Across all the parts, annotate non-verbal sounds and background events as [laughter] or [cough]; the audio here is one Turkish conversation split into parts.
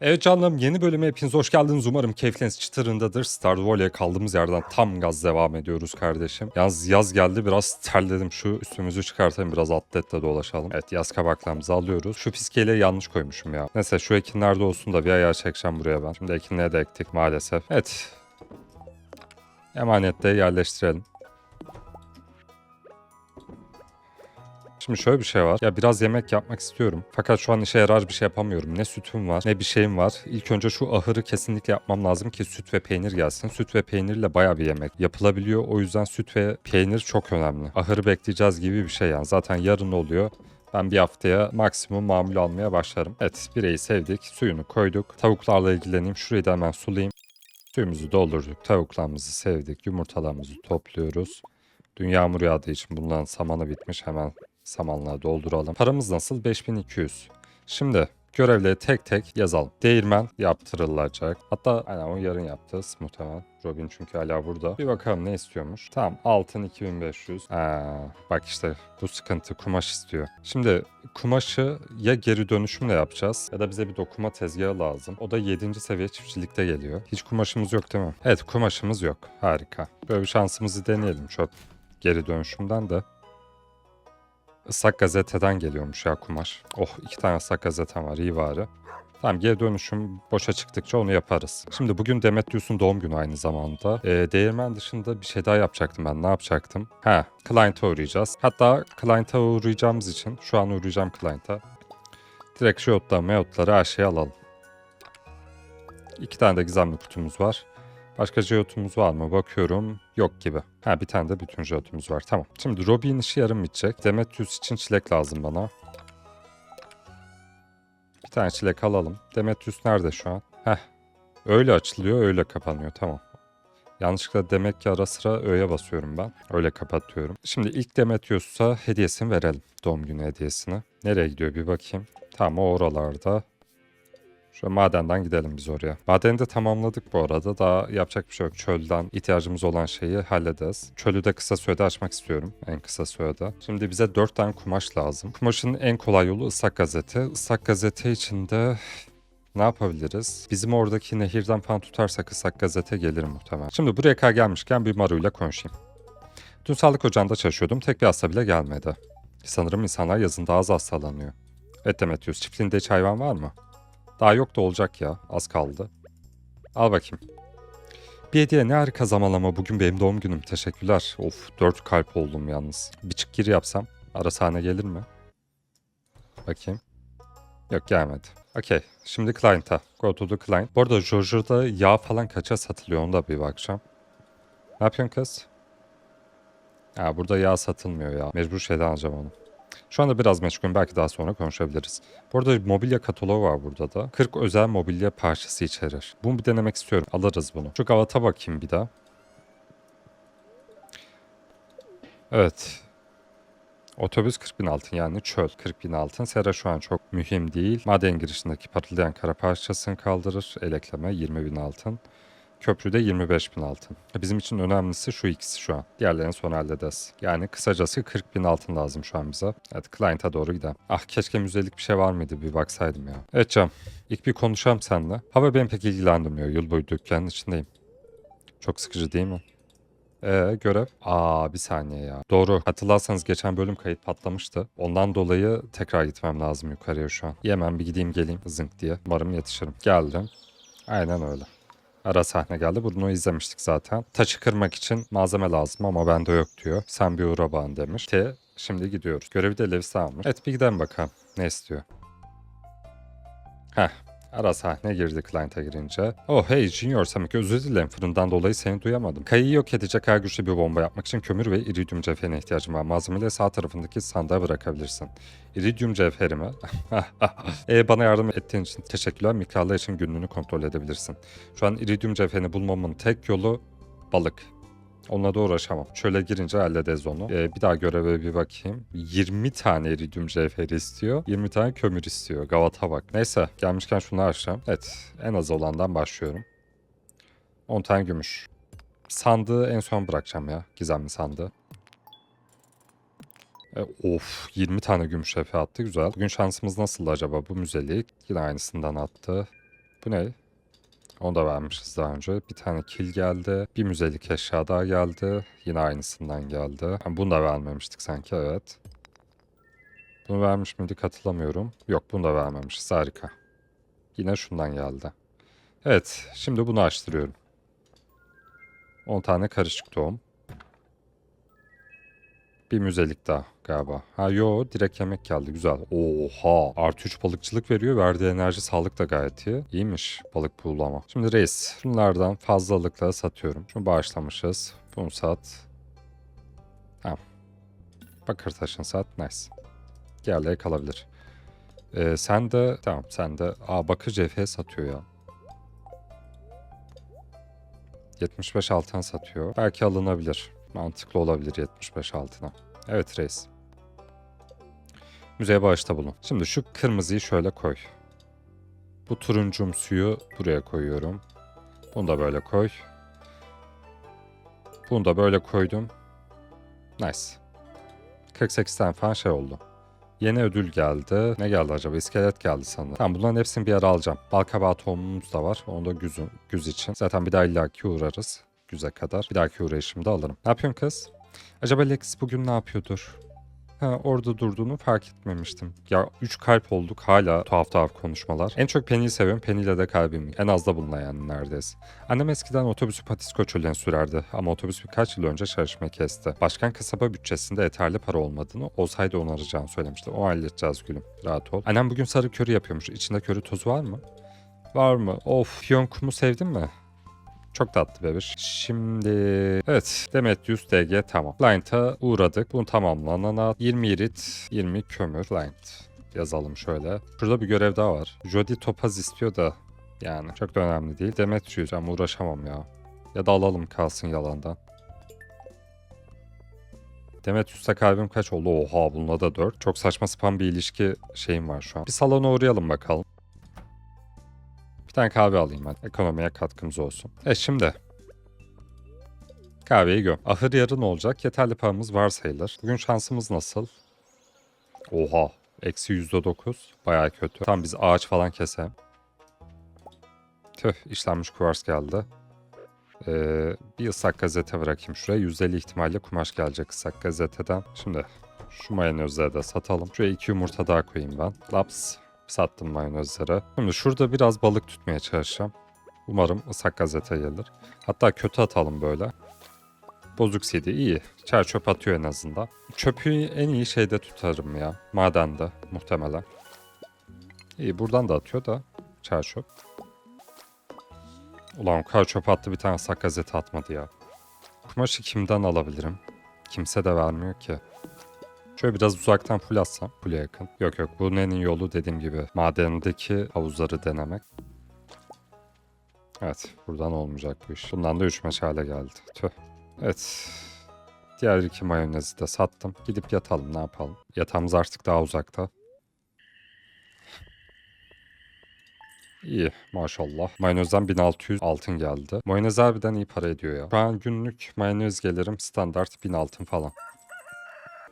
Evet canlarım yeni bölüme hepiniz hoş geldiniz. Umarım keyfiniz çıtırındadır. Stardew Valley'e kaldığımız yerden tam gaz devam ediyoruz kardeşim. Yalnız yaz geldi biraz terledim. Şu üstümüzü çıkartayım biraz atletle dolaşalım. Evet yaz kabaklarımızı alıyoruz. Şu fiskeliği yanlış koymuşum ya. Neyse şu ekinlerde olsun da bir ayağı çekeceğim buraya ben. Şimdi ekinliğe de ektik maalesef. Evet. Emanetle yerleştirelim. Şimdi şöyle bir şey var. Ya biraz yemek yapmak istiyorum. Fakat şu an işe yarar bir şey yapamıyorum. Ne sütüm var ne bir şeyim var. İlk önce şu ahırı kesinlikle yapmam lazım ki süt ve peynir gelsin. Süt ve peynirle baya bir yemek yapılabiliyor. O yüzden süt ve peynir çok önemli. Ahırı bekleyeceğiz gibi bir şey yani. Zaten yarın oluyor. Ben bir haftaya maksimum mamul almaya başlarım. Evet bireyi sevdik. Suyunu koyduk. Tavuklarla ilgileneyim. Şurayı da hemen sulayayım. Suyumuzu doldurduk. Tavuklarımızı sevdik. Yumurtalarımızı topluyoruz. Dün yağmur yağdığı için bunların samanı bitmiş. Hemen samanlığa dolduralım. Paramız nasıl? 5200. Şimdi görevleri tek tek yazalım. Değirmen yaptırılacak. Hatta aynen o yarın yaptı muhtemelen. Robin çünkü hala burada. Bir bakalım ne istiyormuş. Tamam altın 2500. Aa, bak işte bu sıkıntı kumaş istiyor. Şimdi kumaşı ya geri dönüşümle yapacağız ya da bize bir dokuma tezgahı lazım. O da 7. seviye çiftçilikte geliyor. Hiç kumaşımız yok değil mi? Evet kumaşımız yok. Harika. Böyle bir şansımızı deneyelim çöp geri dönüşümden de. Islak gazeteden geliyormuş ya kumaş. Oh iki tane ıslak gazetem var iyi bari. Tamam geri dönüşüm boşa çıktıkça onu yaparız. Şimdi bugün Demetrius'un doğum günü aynı zamanda. Ee, değirmen dışında bir şey daha yapacaktım ben. Ne yapacaktım? Ha, Client'a uğrayacağız. Hatta Client'a uğrayacağımız için şu an uğrayacağım Client'a. Direkt Jot'ta Meot'ları her şeyi alalım. İki tane de gizemli kutumuz var. Başka jeotumuz var mı? Bakıyorum. Yok gibi. Ha bir tane de bütün jeotumuz var. Tamam. Şimdi Robin işi yarım bitecek. Demetrius için çilek lazım bana. Bir tane çilek alalım. Demetrius nerede şu an? Heh. Öyle açılıyor, öyle kapanıyor. Tamam. Yanlışlıkla demek ki ara sıra öğe basıyorum ben. Öyle kapatıyorum. Şimdi ilk Demetrius'a hediyesini verelim. Doğum günü hediyesini. Nereye gidiyor bir bakayım. Tamam o oralarda. Şu madenden gidelim biz oraya. Madeni de tamamladık bu arada. Daha yapacak bir şey yok. Çölden ihtiyacımız olan şeyi hallederiz. Çölü de kısa sürede açmak istiyorum. En kısa sürede. Şimdi bize 4 tane kumaş lazım. Kumaşın en kolay yolu ıslak gazete. Islak gazete içinde ne yapabiliriz? Bizim oradaki nehirden falan tutarsak ıslak gazete gelir muhtemelen. Şimdi buraya kadar gelmişken bir Maru'yla konuşayım. Dün sağlık ocağında çalışıyordum. Tek bir hasta bile gelmedi. Sanırım insanlar yazın daha az hastalanıyor. Evet Demetrius, çiftliğinde hiç hayvan var mı? Daha yok da olacak ya. Az kaldı. Al bakayım. Bir hediye ne harika zamanlama. Bugün benim doğum günüm. Teşekkürler. Of dört kalp oldum yalnız. Bir çık gir yapsam. Ara sahne gelir mi? Bakayım. Yok gelmedi. Okey. Şimdi client'a. Go to the client. Bu arada Jojo'da yağ falan kaça satılıyor onu da bir bakacağım. Ne yapıyorsun kız? Ha burada yağ satılmıyor ya. Mecbur şeyden alacağım onu. Şu anda biraz meşgulüm. Belki daha sonra konuşabiliriz. Bu arada mobilya kataloğu var burada da. 40 özel mobilya parçası içerir. Bunu bir denemek istiyorum. Alırız bunu. Şu galata bakayım bir daha. Evet. Otobüs 40 bin altın yani çöl 40 bin altın. Sera şu an çok mühim değil. Maden girişindeki parıldayan kara parçasını kaldırır. El ekleme 20 bin altın. Köprüde 25 bin altın. Bizim için önemlisi şu ikisi şu an. Diğerlerini sonra hallederiz. Yani kısacası 40 bin altın lazım şu an bize. Evet client'a doğru gidelim. Ah keşke müzelik bir şey var mıydı bir baksaydım ya. Evet Cem. ilk bir konuşalım seninle. Hava beni pek ilgilendirmiyor. Yıl boyu dükkanın içindeyim. Çok sıkıcı değil mi? Ee görev? Aa bir saniye ya. Doğru. Hatırlarsanız geçen bölüm kayıt patlamıştı. Ondan dolayı tekrar gitmem lazım yukarıya şu an. Hemen bir gideyim geleyim zınk diye. Umarım yetişirim. Geldim. Aynen öyle. Ara sahne geldi. Bunu izlemiştik zaten. Taşı kırmak için malzeme lazım ama bende yok diyor. Sen bir uğra bana demiş. T şimdi gidiyoruz. Görevi de Levis'e almış. Evet bir gidelim bakalım. Ne istiyor? Heh. Ara sahne girdi client'a girince. Oh hey Junior Samik özür dilerim fırından dolayı seni duyamadım. Kayıyı yok edecek her güçlü bir bomba yapmak için kömür ve iridium cevherine ihtiyacım var. Malzemeleri sağ tarafındaki sandığa bırakabilirsin. İridium cevheri mi? [laughs] e, bana yardım ettiğin için teşekkürler. Miktarlar için günlüğünü kontrol edebilirsin. Şu an iridium cevherini bulmamın tek yolu balık. Onunla da uğraşamam. Şöyle girince hallederiz onu. Ee, bir daha göreve bir bakayım. 20 tane iridium cevheri istiyor. 20 tane kömür istiyor. Gavata bak. Neyse gelmişken şunu açacağım. Evet en az olandan başlıyorum. 10 tane gümüş. Sandığı en son bırakacağım ya. Gizemli sandığı. E, of 20 tane gümüş efe attı güzel. Bugün şansımız nasıldı acaba bu müzelik? Yine aynısından attı. Bu ne? Onu da vermişiz daha önce. Bir tane kil geldi. Bir müzelik eşya daha geldi. Yine aynısından geldi. Bunu da vermemiştik sanki evet. Bunu vermiş miydik hatırlamıyorum. Yok bunu da vermemişiz. Harika. Yine şundan geldi. Evet şimdi bunu açtırıyorum. 10 tane karışık tohum. Bir müzelik daha galiba. Ha yo direkt yemek geldi güzel. Oha artı 3 balıkçılık veriyor. Verdiği enerji sağlık da gayet iyi. İyiymiş balık pool'lama. Şimdi reis şunlardan fazlalıkla satıyorum. Şunu bağışlamışız. Bunu sat. Tamam. Bakır taşın sat. Nice. Diğerleri kalabilir. Ee, sen de tamam sen de aa bakır cevher satıyor ya. 75 altın satıyor. Belki alınabilir. Mantıklı olabilir 75 altına. Evet reis. Müzeye bağışta bulun. Şimdi şu kırmızıyı şöyle koy. Bu turuncum suyu buraya koyuyorum. Bunu da böyle koy. Bunu da böyle koydum. Nice. 48 tane falan şey oldu. Yeni ödül geldi. Ne geldi acaba? İskelet geldi sanırım. Tamam bunların hepsini bir ara alacağım. Balkabağı tohumumuz da var. Onu da güzün, güz için. Zaten bir daha illaki uğrarız. Güze kadar. Bir dahaki uğrayışımda alırım. Ne yapıyorsun kız? Acaba Lex bugün ne yapıyordur? Ha, orada durduğunu fark etmemiştim. Ya 3 kalp olduk hala tuhaf tuhaf konuşmalar. En çok Penny'yi seviyorum. Penny ile de kalbim. En az da bununla yani neredeyse. Annem eskiden otobüsü Patisko çölüne sürerdi ama otobüs birkaç yıl önce çalışmayı kesti. Başkan kasaba bütçesinde yeterli para olmadığını olsaydı onaracağını söylemişti. O halledeceğiz gülüm. Rahat ol. Annem bugün sarı köri yapıyormuş. İçinde köri tozu var mı? Var mı? Of, piyon kumu sevdin mi? Çok tatlı bebiş. Şimdi evet Demetrius DG tamam. Blind'a uğradık. Bunu tamamlanana 20 irit 20 kömür. Blind yazalım şöyle. Şurada bir görev daha var. Jody topaz istiyor da yani çok da önemli değil. Demetrius ama uğraşamam ya. Ya da alalım kalsın yalandan. Demetrius'ta kalbim kaç oldu? Oha bununla da 4. Çok saçma sapan bir ilişki şeyim var şu an. Bir salona uğrayalım bakalım. Bir tane kahve alayım ben. Ekonomiye katkımız olsun. E şimdi. Kahveyi gö. Ahır yarın olacak. Yeterli paramız var sayılır. Bugün şansımız nasıl? Oha. Eksi yüzde dokuz. Baya kötü. Tamam biz ağaç falan keselim. Tüh işlenmiş kuvars geldi. Ee, bir ıslak gazete bırakayım şuraya. %50 ihtimalle kumaş gelecek ıslak gazeteden. Şimdi şu mayonezleri de satalım. Şuraya iki yumurta daha koyayım ben. Laps. Sattım mayonezleri. Şimdi şurada biraz balık tutmaya çalışacağım. Umarım ıslak gazete gelir. Hatta kötü atalım böyle. Bozuk CD iyi. Çer çöp atıyor en azından. Çöpü en iyi şeyde tutarım ya. Madende muhtemelen. İyi buradan da atıyor da. Çer çöp. Ulan o kadar çöp attı bir tane ıslak gazete atmadı ya. Kumaşı kimden alabilirim? Kimse de vermiyor ki. Şöyle biraz uzaktan full atsam. Full'e yakın. Yok yok bunun en yolu dediğim gibi madendeki havuzları denemek. Evet buradan olmayacak bu iş. Bundan da 3 meşale geldi. Tüh. Evet. Diğer iki mayonezi de sattım. Gidip yatalım ne yapalım. Yatağımız artık daha uzakta. İyi maşallah. Mayonezden 1600 altın geldi. Mayonez harbiden iyi para ediyor ya. Şu an günlük mayonez gelirim standart 1000 altın falan.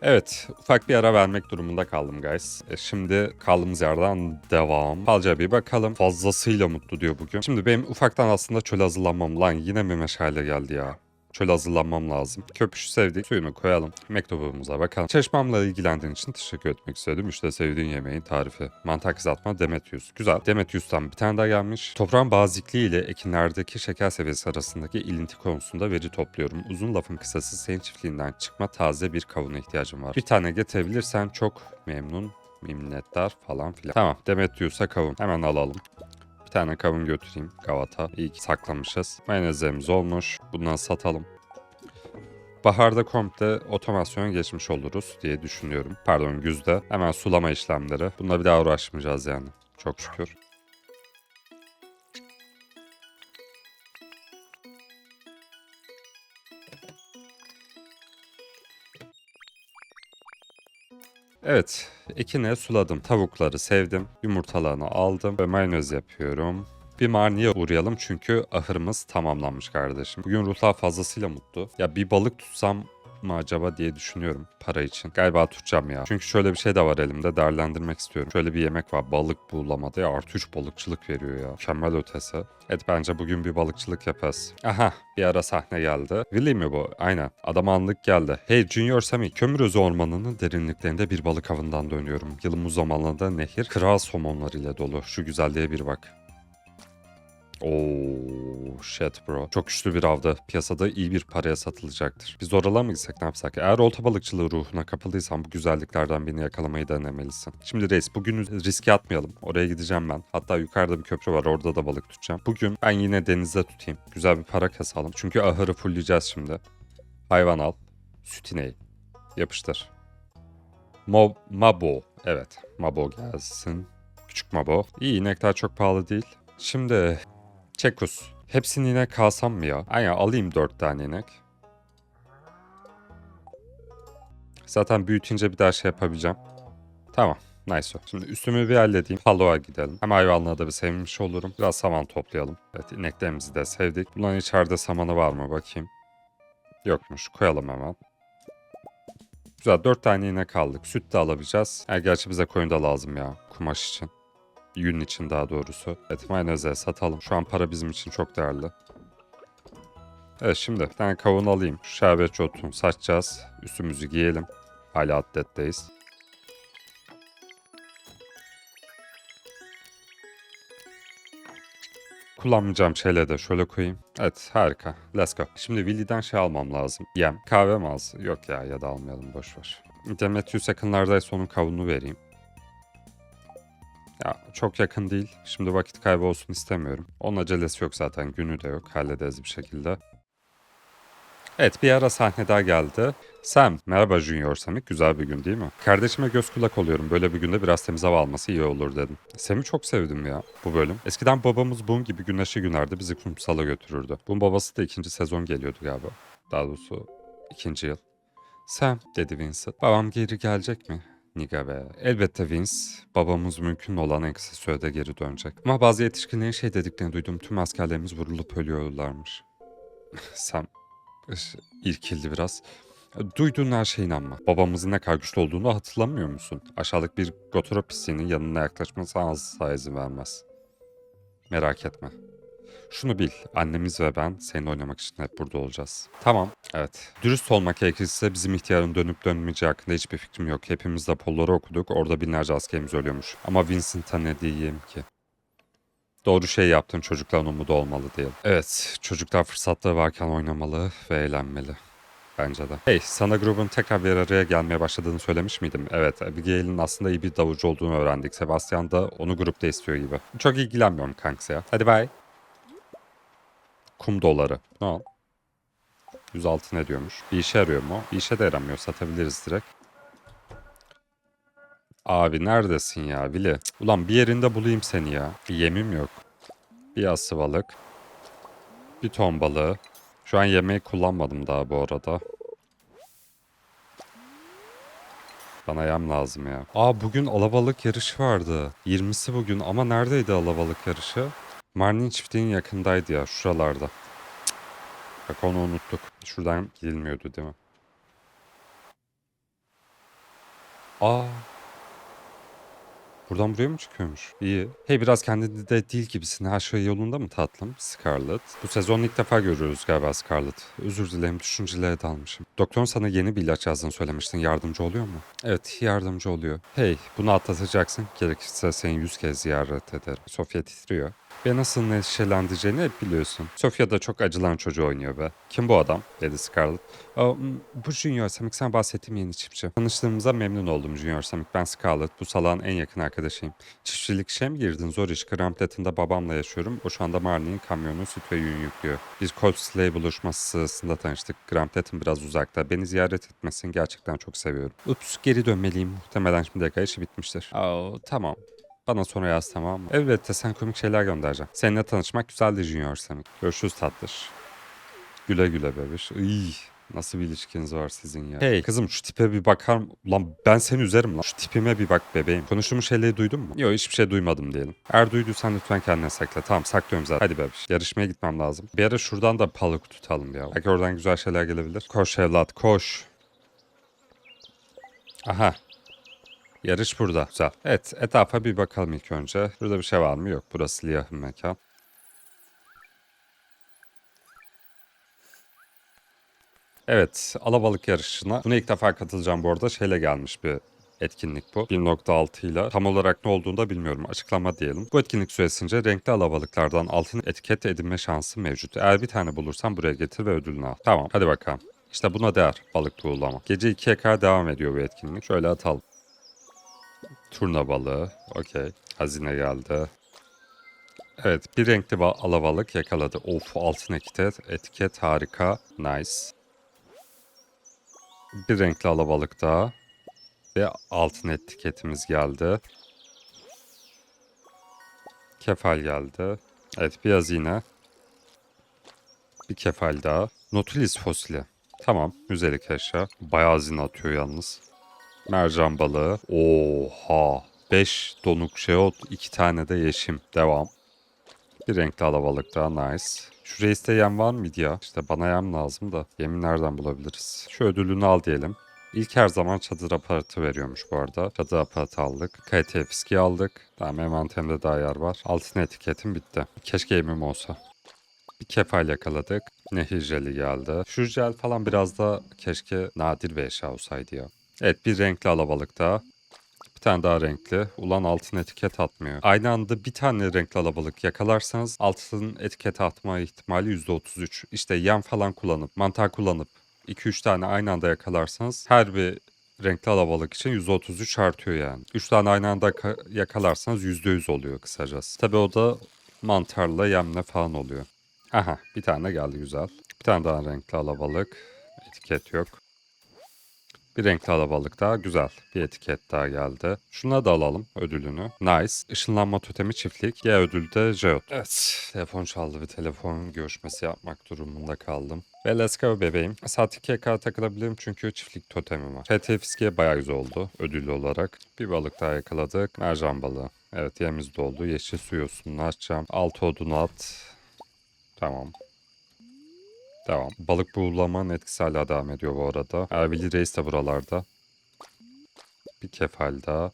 Evet, ufak bir ara vermek durumunda kaldım guys. E, şimdi kaldığımız yerden devam. Falca bir bakalım. Fazlasıyla mutlu diyor bugün. Şimdi benim ufaktan aslında çöl hazırlanmam. Lan yine mi meşale geldi ya? Çöl hazırlanmam lazım. Köpüşü sevdik. Suyunu koyalım. Mektubumuza bakalım. Çalışmamla ilgilendiğin için teşekkür etmek istedim. İşte sevdiğin yemeğin tarifi. Mantar kızartma Demetrius. Güzel. Demetrius'tan bir tane daha gelmiş. Toprağın bazikliği ile ekinlerdeki şeker seviyesi arasındaki ilinti konusunda veri topluyorum. Uzun lafın kısası senin çiftliğinden çıkma taze bir kavuna ihtiyacım var. Bir tane getirebilirsen çok memnun minnettar falan filan. Tamam Demetrius'a kavun. Hemen alalım. Tane kavun götüreyim Gavat'a. İyi ki saklamışız. Mayonezlerimiz olmuş. Bundan satalım. Baharda komple otomasyon geçmiş oluruz diye düşünüyorum. Pardon güzde. Hemen sulama işlemleri. Bununla bir daha uğraşmayacağız yani. Çok şükür. Evet, ekine suladım. Tavukları sevdim. Yumurtalarını aldım ve mayonez yapıyorum. Bir marniye uğrayalım çünkü ahırımız tamamlanmış kardeşim. Bugün ruhlar fazlasıyla mutlu. Ya bir balık tutsam mı acaba diye düşünüyorum para için. Galiba tutacağım ya. Çünkü şöyle bir şey de var elimde değerlendirmek istiyorum. Şöyle bir yemek var balık buğulamada ya artı 3 balıkçılık veriyor ya. Mükemmel ötesi. Evet bence bugün bir balıkçılık yaparız. Aha bir ara sahne geldi. Willy mi bu? Aynen. Adam anlık geldi. Hey Junior Sammy kömür özü ormanının derinliklerinde bir balık avından dönüyorum. Yılın bu zamanlarında nehir kral somonlarıyla dolu. Şu güzelliğe bir bak. Oo shit bro. Çok güçlü bir avda. Piyasada iyi bir paraya satılacaktır. Biz oralara mı gitsek ne yapsak? Eğer olta balıkçılığı ruhuna kapıldıysan bu güzelliklerden birini yakalamayı denemelisin. Şimdi reis bugün riske atmayalım. Oraya gideceğim ben. Hatta yukarıda bir köprü var orada da balık tutacağım. Bugün ben yine denizde tutayım. Güzel bir para kasalım. Çünkü ahırı fullleyeceğiz şimdi. Hayvan al. Süt ineği. Yapıştır. Mo Mabo. Evet. Mabo gelsin. Küçük Mabo. İyi inekler çok pahalı değil. Şimdi Çekus. Hepsini inek kalsam mı ya? Aynen alayım dört tane inek. Zaten büyütünce bir daha şey yapabileceğim. Tamam. Nice. Şimdi üstümü bir halledeyim. Palo'a gidelim. Hem hayvanları da bir sevmiş olurum. Biraz saman toplayalım. Evet ineklerimizi de sevdik. Bunların içeride samanı var mı bakayım. Yokmuş. Koyalım hemen. Güzel dört tane inek aldık. Süt de alabileceğiz. Ha, gerçi bize koyun da lazım ya. Kumaş için. Yün için daha doğrusu. Evet mayoneze satalım. Şu an para bizim için çok değerli. Evet şimdi bir tane kavun alayım. Şu şerbetçi otunu saçacağız. Üstümüzü giyelim. Hala atletteyiz. Kullanmayacağım şeyleri de şöyle koyayım. Evet harika. Let's go. Şimdi Willy'den şey almam lazım. Yem. Kahve mi alsın? Yok ya ya da almayalım boşver. Demetrius yakınlardaysa onun kavunu vereyim. Ya çok yakın değil. Şimdi vakit kaybı olsun istemiyorum. Onun acelesi yok zaten. Günü de yok. Hallederiz bir şekilde. Evet bir ara sahne daha geldi. Sam, merhaba Junior Sam'i. Güzel bir gün değil mi? Kardeşime göz kulak oluyorum. Böyle bir günde biraz temiz hava alması iyi olur dedim. Sam'i çok sevdim ya bu bölüm. Eskiden babamız Boom gibi güneşli günlerde bizi kumsala götürürdü. Boom babası da ikinci sezon geliyordu galiba. Daha doğrusu ikinci yıl. Sam dedi Vincent. Babam geri gelecek mi? Niga be. Elbette Vince. Babamız mümkün olan en kısa sürede geri dönecek. Ama bazı yetişkinlerin şey dediklerini duydum. Tüm askerlerimiz vurulup ölüyorlarmış. [laughs] Sam irkildi biraz. Duyduğun her şeye inanma. Babamızın ne kadar güçlü olduğunu hatırlamıyor musun? Aşağılık bir Gotoro pisliğinin yanına yaklaşmasına asla izin vermez. Merak etme. Şunu bil, annemiz ve ben seninle oynamak için hep burada olacağız. Tamam, evet. Dürüst olmak gerekirse bizim ihtiyarın dönüp dönmeyeceği hakkında hiçbir fikrim yok. Hepimiz raporları okuduk, orada binlerce askerimiz ölüyormuş. Ama Vincent'a ne diyeyim ki? Doğru şey yaptın çocukların umudu olmalı diye. Evet, çocuklar fırsatları varken oynamalı ve eğlenmeli. Bence de. Hey, sana grubun tekrar bir araya gelmeye başladığını söylemiş miydim? Evet, Abigail'in aslında iyi bir davulcu olduğunu öğrendik. Sebastian da onu grupta istiyor gibi. Çok ilgilenmiyorum kanks ya. Hadi bay. Kum doları. Ne o? 106 ne diyormuş? Bir işe yarıyor mu? Bir işe de yaramıyor. Satabiliriz direkt. Abi neredesin ya Vili? Ulan bir yerinde bulayım seni ya. Bir yemim yok. Bir yassı balık. Bir ton balığı. Şu an yemeği kullanmadım daha bu arada. Bana yem lazım ya. Aa bugün alabalık yarışı vardı. 20'si bugün ama neredeydi alabalık yarışı? Marnin çiftliğinin yakındaydı ya şuralarda. Bak onu unuttuk. Şuradan gidilmiyordu değil mi? Aa. Buradan buraya mı çıkıyormuş? İyi. Hey biraz kendinde de değil gibisin. Her şey yolunda mı tatlım? Scarlett. Bu sezon ilk defa görüyoruz galiba Scarlett. Özür dilerim düşüncelere dalmışım. Doktorun sana yeni bir ilaç yazdığını söylemiştin. Yardımcı oluyor mu? Evet yardımcı oluyor. Hey bunu atlatacaksın. Gerekirse seni yüz kez ziyaret ederim. Sofya titriyor. Beni nasıl neşelendireceğini hep biliyorsun. Sofya da çok acılan çocuğu oynuyor be. Kim bu adam? dedi Scarlett. Bu Junior Samik sen bahsettiğim yeni çiftçi. Tanıştığımıza memnun oldum Junior Samik. Ben Scarlett. Bu salağın en yakın arkadaşıyım. Çiftçilik işe mi girdin? Zor iş. Gramplet'inde babamla yaşıyorum. O şu anda Marnie'nin kamyonu süt ve yün yüklüyor. Biz Cold Slay buluşması sırasında tanıştık. Gramplet'in biraz uzakta. Beni ziyaret etmesini gerçekten çok seviyorum. Ups geri dönmeliyim. Muhtemelen şimdiye kadar işi bitmiştir. Aa, tamam. Bana sonra yaz tamam mı? Elbette sen komik şeyler göndereceğim. Seninle tanışmak güzeldi Junior Samik. Görüşürüz tatlış. Güle güle bebiş. Iy, Nasıl bir ilişkiniz var sizin ya? Hey kızım şu tipe bir bakar mı? Lan ben seni üzerim lan. Şu tipime bir bak bebeğim. Konuştuğumuz şeyleri duydun mu? Yok hiçbir şey duymadım diyelim. Eğer duyduysan lütfen kendine sakla. Tamam saklıyorum zaten. Hadi bebiş. Yarışmaya gitmem lazım. Bir ara şuradan da balık tutalım ya. Belki oradan güzel şeyler gelebilir. Koş evlat koş. Aha. Yarış burada. Güzel. Evet etrafa bir bakalım ilk önce. Burada bir şey var mı? Yok. Burası Liyah'ın mekan. Evet, alabalık yarışına. Buna ilk defa katılacağım bu arada. Şeyle gelmiş bir etkinlik bu. 1.6 ile tam olarak ne olduğunu da bilmiyorum. Açıklama diyelim. Bu etkinlik süresince renkli alabalıklardan altın etiket edinme şansı mevcut. Eğer bir tane bulursan buraya getir ve ödülünü al. Tamam, hadi bakalım. İşte buna değer balık tuğlama. Gece 2'ye kadar devam ediyor bu etkinlik. Şöyle atalım. Turna balığı. Okey. Hazine geldi. Evet bir renkli ba- alabalık yakaladı. Of altın etiket. Etiket harika. Nice. Bir renkli alabalık daha. Ve altın etiketimiz geldi. Kefal geldi. Evet bir hazine. Bir kefal daha. Nautilus fosili. Tamam. Müzelik eşya. Bayağı hazine atıyor yalnız. Mercan balığı. Oha. 5 donuk şeot, 2 tane de yeşim. Devam. Bir renkli alabalık daha nice. Şu reiste yem var mıydı ya? İşte bana yem lazım da yemi nereden bulabiliriz? Şu ödülünü al diyelim. İlk her zaman çadır aparatı veriyormuş bu arada. Çadır aparatı aldık. Kalite fiski aldık. Tamam envanterimde daha yer var. Altın etiketim bitti. Keşke yemim olsa. Bir kefal yakaladık. Nehir jeli geldi. Şu jel falan biraz da keşke nadir bir eşya olsaydı ya. Evet bir renkli alabalık daha. Bir tane daha renkli. Ulan altın etiket atmıyor. Aynı anda bir tane renkli alabalık yakalarsanız altın etiket atma ihtimali %33. İşte yem falan kullanıp, mantar kullanıp 2-3 tane aynı anda yakalarsanız her bir renkli alabalık için %33 artıyor yani. 3 tane aynı anda ka- yakalarsanız %100 oluyor kısacası. Tabi o da mantarla yemle falan oluyor. Aha bir tane geldi güzel. Bir tane daha renkli alabalık. Etiket yok. Bir renkli alabalık daha güzel. Bir etiket daha geldi. Şuna da alalım ödülünü. Nice. Işınlanma totemi çiftlik. Ya ödülde Jeot. Evet. Telefon çaldı bir telefon görüşmesi yapmak durumunda kaldım. Ve let's go bebeğim. Saat 2'ye kadar takılabilirim çünkü çiftlik totemim var. PT fiskiye bayağı güzel oldu ödül olarak. Bir balık daha yakaladık. Mercan balığı. Evet yemiz doldu. Yeşil su yosununu açacağım. Altı odunu at. Tamam. Devam. Balık buğulamanın etkisi hala devam ediyor bu arada. Ervili Reis de buralarda. Bir kefal daha.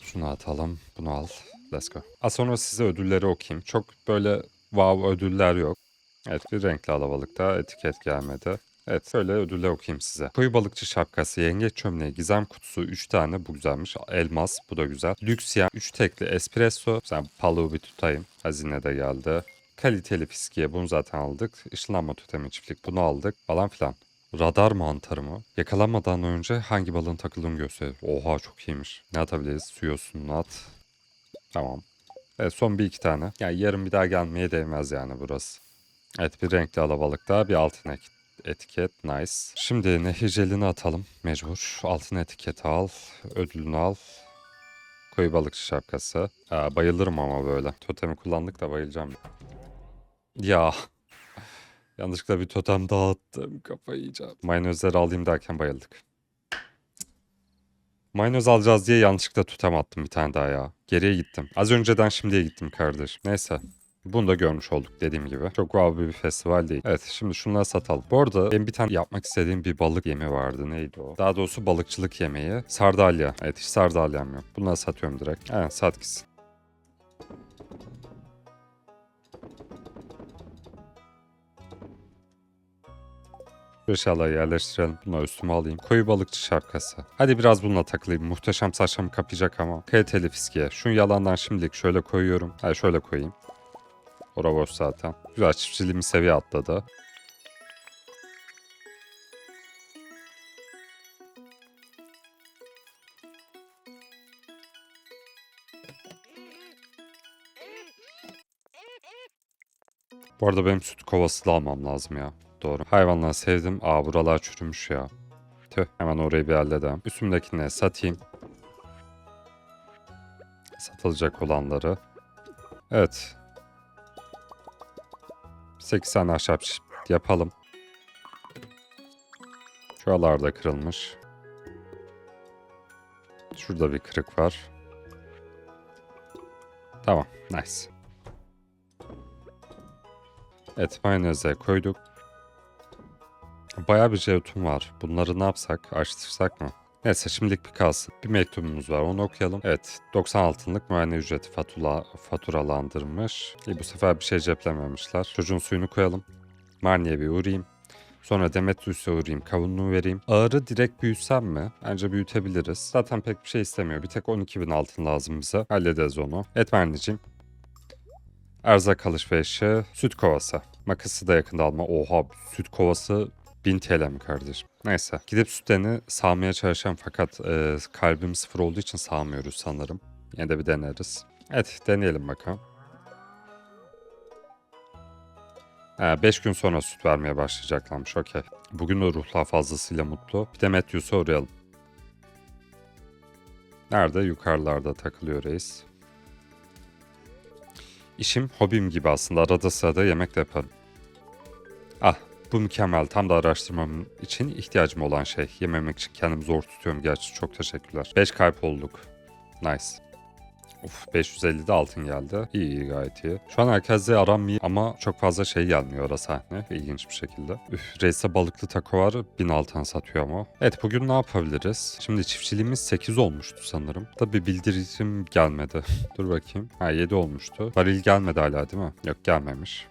Şunu atalım. Bunu al. Let's go. Az sonra size ödülleri okuyayım. Çok böyle wow ödüller yok. Evet bir renkli alabalık daha. Etiket gelmedi. Evet şöyle ödüller okuyayım size. Koyu balıkçı şapkası, yengeç çömleği, gizem kutusu 3 tane bu güzelmiş. Elmas bu da güzel. Lüks yem 3 tekli espresso. Sen paluğu bir tutayım. Hazine de geldi. Kaliteli fiskiye bunu zaten aldık. Işınlanma totemi çiftlik bunu aldık falan filan. Radar mantarı mı? Yakalanmadan önce hangi balığın takıldığını gösterir. Oha çok iyiymiş. Ne atabiliriz? Su yosununu at. Tamam. Evet son bir iki tane. Yani yarın bir daha gelmeye değmez yani burası. Evet bir renkli alabalık daha bir altın etiket. Nice. Şimdi nehir jelini atalım. Mecbur. Altın etiketi al. Ödülünü al. Koyu balıkçı şapkası. Aa, bayılırım ama böyle. Totemi kullandık da bayılacağım. Ya. Yanlışlıkla bir totem dağıttım. Kafayı yiyeceğim. Mayonezleri alayım derken bayıldık. Mayonez alacağız diye yanlışlıkla totem attım bir tane daha ya. Geriye gittim. Az önceden şimdiye gittim kardeş. Neyse. Bunu da görmüş olduk dediğim gibi. Çok wow bir festival değil. Evet şimdi şunları satalım. Bu arada benim bir tane yapmak istediğim bir balık yemi vardı. Neydi o? Daha doğrusu balıkçılık yemeği. Sardalya. Evet hiç sardalyam yok. Bunları satıyorum direkt. Evet sat gitsin. İnşallah yerleştirelim. Bunu üstüme alayım. Koyu balıkçı şapkası. Hadi biraz bununla takılayım. Muhteşem saçlarımı kapayacak ama. Kaliteli fiskiye. Şunu yalandan şimdilik şöyle koyuyorum. Hadi şöyle koyayım. Ora boş zaten. Güzel çiftçiliğimi seviye atladı. Bu arada benim süt kovası da almam lazım ya. Doğru. Hayvanları sevdim. Aa buralar çürümüş ya. Tüh hemen orayı bir halledelim. Üstümdekini satayım. Satılacak olanları. Evet. 8 tane ahşap yapalım. Şuralarda kırılmış. Şurada bir kırık var. Tamam. Nice. Evet mayoneze koyduk. Bayağı bir jeton var. Bunları ne yapsak? Açtırsak mı? Neyse şimdilik bir kalsın. Bir mektubumuz var onu okuyalım. Evet 90 altınlık muayene ücreti fatura, faturalandırmış. İyi bu sefer bir şey ceplememişler. Çocuğun suyunu koyalım. Marni'ye bir uğrayayım. Sonra Demetrius'a uğrayayım, kavunluğu vereyim. Ağırı direkt büyütsem mi? Bence büyütebiliriz. Zaten pek bir şey istemiyor. Bir tek 12 bin altın lazım bize. Hallederiz onu. Et Marni'cim. Erzak alışverişi, süt kovası. Makası da yakında alma. Oha süt kovası 1000 TL mi kardeşim? Neyse. Gidip sütlerini sağmaya çalışacağım fakat e, kalbim sıfır olduğu için sağmıyoruz sanırım. Yine de bir deneriz. Evet deneyelim bakalım. 5 gün sonra süt vermeye başlayacaklarmış okey. Bugün de ruhlar fazlasıyla mutlu. Bir de Matthews'a uğrayalım. Nerede? Yukarılarda takılıyor reis. İşim hobim gibi aslında. Arada sırada yemek de yaparım. Ah bu mükemmel. Tam da araştırmam için ihtiyacım olan şey. Yememek için kendimi zor tutuyorum gerçi. Çok teşekkürler. 5 kalp olduk. Nice. Uf 550'de altın geldi. İyi iyi gayet iyi. Şu an herkesle aram iyi ama çok fazla şey gelmiyor ara sahne. İlginç bir şekilde. Üf reise balıklı taco var. 1000 altın satıyor ama. Evet bugün ne yapabiliriz? Şimdi çiftçiliğimiz 8 olmuştu sanırım. Da bildirim gelmedi. [laughs] Dur bakayım. Ha 7 olmuştu. Varil gelmedi hala değil mi? Yok gelmemiş.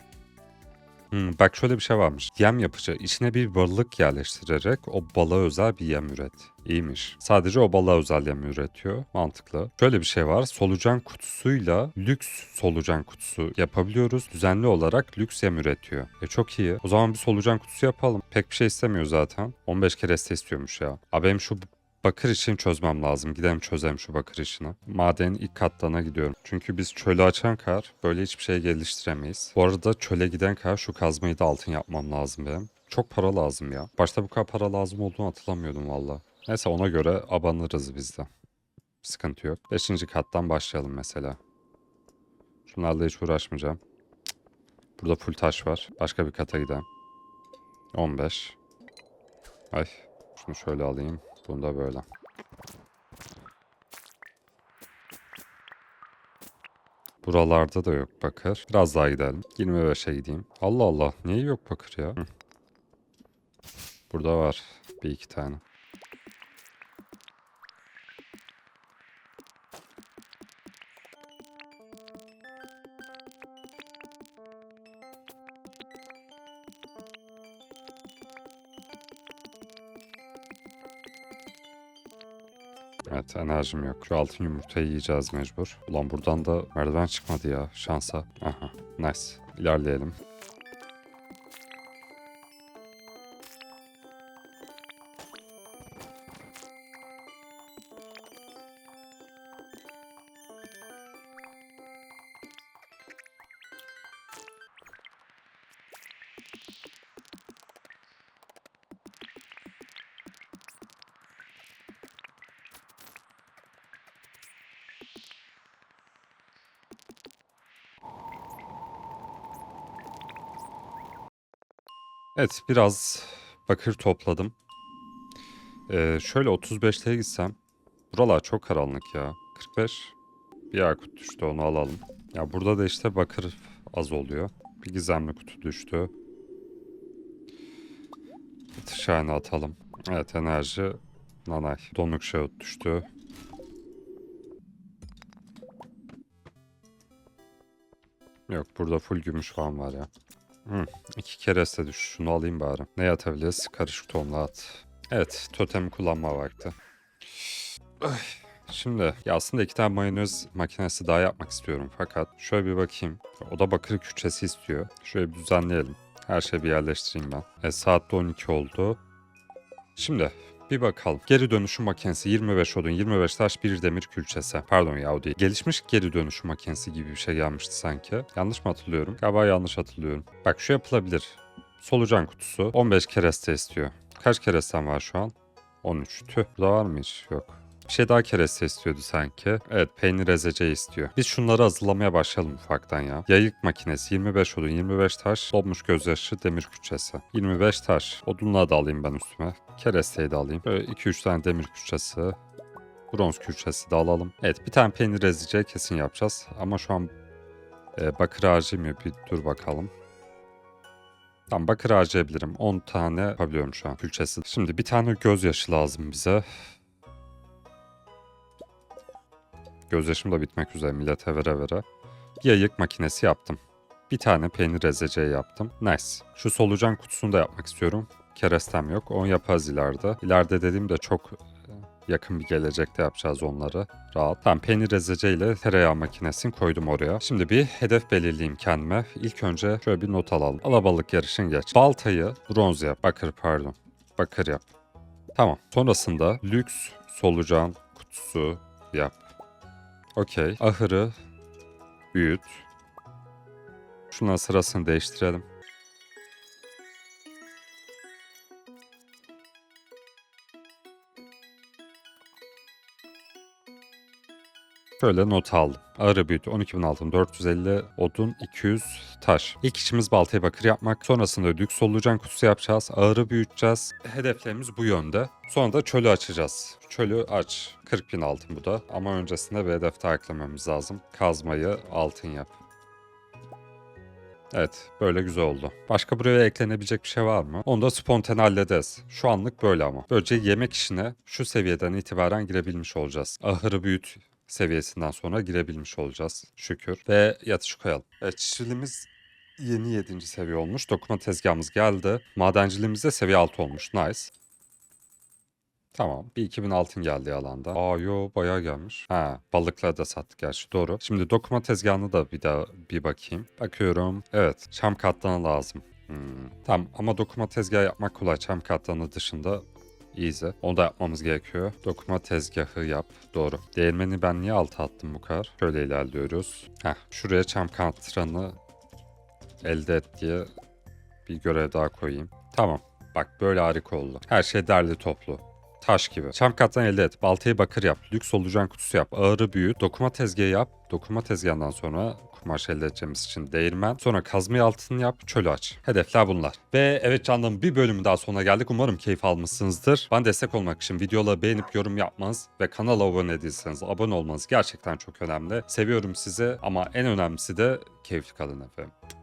Hmm, bak şöyle bir şey varmış. Yem yapıcı içine bir balık yerleştirerek o balığa özel bir yem üret. İyiymiş. Sadece o balığa özel yem üretiyor. Mantıklı. Şöyle bir şey var. Solucan kutusuyla lüks solucan kutusu yapabiliyoruz. Düzenli olarak lüks yem üretiyor. E çok iyi. O zaman bir solucan kutusu yapalım. Pek bir şey istemiyor zaten. 15 kereste istiyormuş ya. Abi benim şu bakır işini çözmem lazım. Gidelim çözelim şu bakır işini. Madenin ilk katlarına gidiyorum. Çünkü biz çölü açan kadar böyle hiçbir şey geliştiremeyiz. Bu arada çöle giden kadar şu kazmayı da altın yapmam lazım benim. Çok para lazım ya. Başta bu kadar para lazım olduğunu hatırlamıyordum valla. Neyse ona göre abanırız biz de. Sıkıntı yok. Beşinci kattan başlayalım mesela. Şunlarla hiç uğraşmayacağım. Burada full taş var. Başka bir kata gidelim. 15. Ay. Şunu şöyle alayım. Bunu da böyle. Buralarda da yok bakır. Biraz daha gidelim. 25'e gideyim. Allah Allah. Niye yok bakır ya? Burada var. Bir iki tane. Enerjim yok. Şu altın yumurtayı yiyeceğiz mecbur. Ulan buradan da merdiven çıkmadı ya. Şansa. Aha. Nice. İlerleyelim. Evet biraz bakır topladım. Ee, şöyle 35'lere gitsem. Buralar çok karanlık ya. 45. Bir yakut düştü onu alalım. Ya burada da işte bakır az oluyor. Bir gizemli kutu düştü. Şahane atalım. Evet enerji. Nanay. Donuk şahıt düştü. Yok burada full gümüş falan var ya. Hı, iki kereste düş. Şunu alayım bari. Ne atabiliriz? Karışık tohumla at. Evet, totemi kullanma vakti. Şimdi ya aslında iki tane mayonez makinesi daha yapmak istiyorum. Fakat şöyle bir bakayım. O da bakır küçesi istiyor. Şöyle bir düzenleyelim. Her şeyi bir yerleştireyim ben. E, saat de 12 oldu. Şimdi bir bakalım. Geri dönüşüm makinesi 25 odun, 25 taş, bir demir külçesi. Pardon ya o değil. Gelişmiş geri dönüşüm makinesi gibi bir şey gelmişti sanki. Yanlış mı hatırlıyorum? Galiba yanlış hatırlıyorum. Bak şu yapılabilir. Solucan kutusu 15 kereste istiyor. Kaç keresten var şu an? 13. Tüh. Burada var mı hiç? Yok. Bir şey daha kereste istiyordu sanki. Evet peynir ezeceği istiyor. Biz şunları hazırlamaya başlayalım ufaktan ya. Yayık makinesi 25 odun 25 taş. Dolmuş gözyaşı demir küçesi. 25 taş. Odunla da alayım ben üstüme. Keresteyi de alayım. Böyle 2-3 tane demir küçesi. Bronz külçesi de alalım. Evet bir tane peynir ezeceği kesin yapacağız. Ama şu an e, bakır harcayayım Bir dur bakalım. Tamam bakır harcayabilirim. 10 tane yapabiliyorum şu an külçesi. Şimdi bir tane gözyaşı lazım bize. Gözyaşım da bitmek üzere millete vere vere. Bir yayık makinesi yaptım. Bir tane peynir ezeceği yaptım. Nice. Şu solucan kutusunu da yapmak istiyorum. Kerestem yok. Onu yaparız ileride. İleride dediğimde çok e, yakın bir gelecekte yapacağız onları. Rahat. Tamam peynir ezeceğiyle tereyağı makinesini koydum oraya. Şimdi bir hedef belirleyeyim kendime. İlk önce şöyle bir not alalım. Alabalık yarışın geç. Baltayı bronz yap. Bakır pardon. Bakır yap. Tamam. Sonrasında lüks solucan kutusu yap. Okey. Ahırı büyüt. Şunların sırasını değiştirelim. Şöyle not aldım. Ağrı büyütü 12.000 altın, 450 odun, 200 taş. İlk işimiz baltayı bakır yapmak. Sonrasında lüks solucan kutusu yapacağız. Ağrı büyüteceğiz. Hedeflerimiz bu yönde. Sonra da çölü açacağız. Çölü aç. 40.000 altın bu da. Ama öncesinde bir hedef eklememiz lazım. Kazmayı altın yap. Evet, böyle güzel oldu. Başka buraya eklenebilecek bir şey var mı? Onu da spontane hallederiz. Şu anlık böyle ama. Böylece yemek işine şu seviyeden itibaren girebilmiş olacağız. Ahırı büyüt seviyesinden sonra girebilmiş olacağız şükür. Ve yatış koyalım. Evet, çiftçiliğimiz yeni 7. seviye olmuş. Dokuma tezgahımız geldi. Madenciliğimiz de seviye 6 olmuş. Nice. Tamam. Bir 2000 altın geldi alanda. Aa yo bayağı gelmiş. Ha balıkları da sattık gerçi doğru. Şimdi dokuma tezgahını da bir daha bir bakayım. Bakıyorum. Evet çam katlanı lazım. Hmm. Tamam ama dokuma tezgahı yapmak kolay. Çam katlanı dışında easy. Onu da yapmamız gerekiyor. Dokuma tezgahı yap. Doğru. Değirmeni ben niye alta attım bu kadar? Şöyle ilerliyoruz. Heh, şuraya çam katranı elde et diye bir görev daha koyayım. Tamam. Bak böyle harika oldu. Her şey derli toplu. Taş gibi. Çam kattan elde et. Baltayı bakır yap. Lüks solucan kutusu yap. Ağırı büyüt. Dokuma tezgahı yap. Dokuma tezgahından sonra kumaş elde edeceğimiz için değirmen. Sonra kazmayı altın yap. Çölü aç. Hedefler bunlar. Ve evet canlarım bir bölümün daha sonuna geldik. Umarım keyif almışsınızdır. Bana destek olmak için videoları beğenip yorum yapmanız ve kanala abone değilseniz abone olmanız gerçekten çok önemli. Seviyorum sizi ama en önemlisi de keyifli kalın efendim.